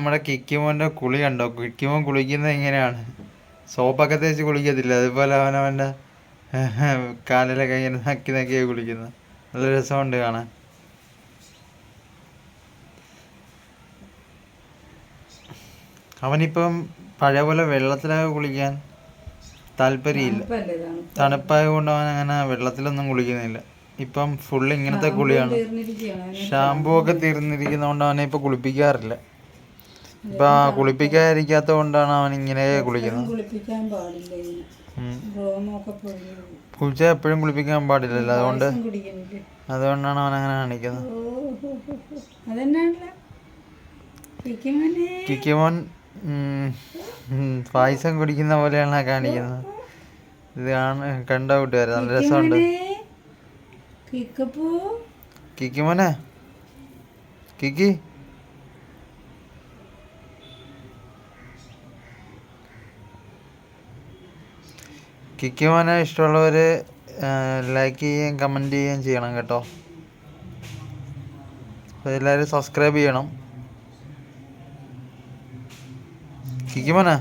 നമ്മുടെ കിക്കിമോന്റെ കുളി കണ്ടോ? കിക്കിമോൻ കുളിക്കുന്നത് എങ്ങനെയാണ്? സോപ്പൊക്കെ തേച്ച് കുളിക്കത്തില്ല? അതുപോലെ അവനവന്റെ കാലിലൊക്കെ ഇങ്ങനെ നക്കി നക്കിയാണ് കുളിക്കുന്നത്. നല്ല രസമുണ്ട് കാണാൻ. അവനിപ്പം പഴയ പോലെ വെള്ളത്തിലൊക്കെ കുളിക്കാൻ താല്പര്യമില്ല. തണുപ്പായതുകൊണ്ട് തണുപ്പ് തണുപ്പായത് കൊണ്ട് അവൻ അങ്ങനെ വെള്ളത്തിലൊന്നും കുളിക്കുന്നില്ല. ഇപ്പം ഫുള്ള് ഇങ്ങനത്തെ കുളിയാണ്. ഷാമ്പൂ ഒക്കെ തീർന്നിരിക്കുന്നതുകൊണ്ട് അവനെ ഇപ്പം കുളിപ്പിക്കാറില്ല. ഇപ്പൊ കുളിപ്പിക്കാതിരിക്കാത്ത കൊണ്ടാണ് അവൻ ഇങ്ങനെ കുളിക്കുന്നത്. കുളിപ്പിക്കാൻ പാടില്ല ഇതിന് ഉം. രോമമൊക്കെ പൊഴിഞ്ഞു പോകും. പൂച്ച എപ്പോഴും കുളിപ്പിക്കാൻ പാടില്ലല്ലോ അതുകൊണ്ട് കുടിക്കുന്നില്ലേ. അതുകൊണ്ടാണ് അവൻ അങ്ങനെ കാണിക്കുന്നത്. ഓ ഹോ, ഹോ, ഹോ. അതെന്നാണല്ല? ഇരിക്കുമോനെ കിക്കിമോൻ ഉം, ഉം, പായസം കുടിക്കുന്ന പോലെയാണ് ആ കാണിക്കുന്നത്. ഇത് കാണ കണ്ട കൂട്ടുകാരെ നല്ല രസമുണ്ട്. കിക്കപ്പൂ കിക്കിമോനെ. കിക്കി. കിക്കിമോനെ ഇഷ്ടമുള്ളവർ ലൈക്ക് ചെയ്യുകയും കമന്റ് ചെയ്യുകയും ചെയ്യണം കേട്ടോ. അപ്പോൾ എല്ലാവരും സബ്സ്ക്രൈബ് ചെയ്യണം. കിക്കിമോനെ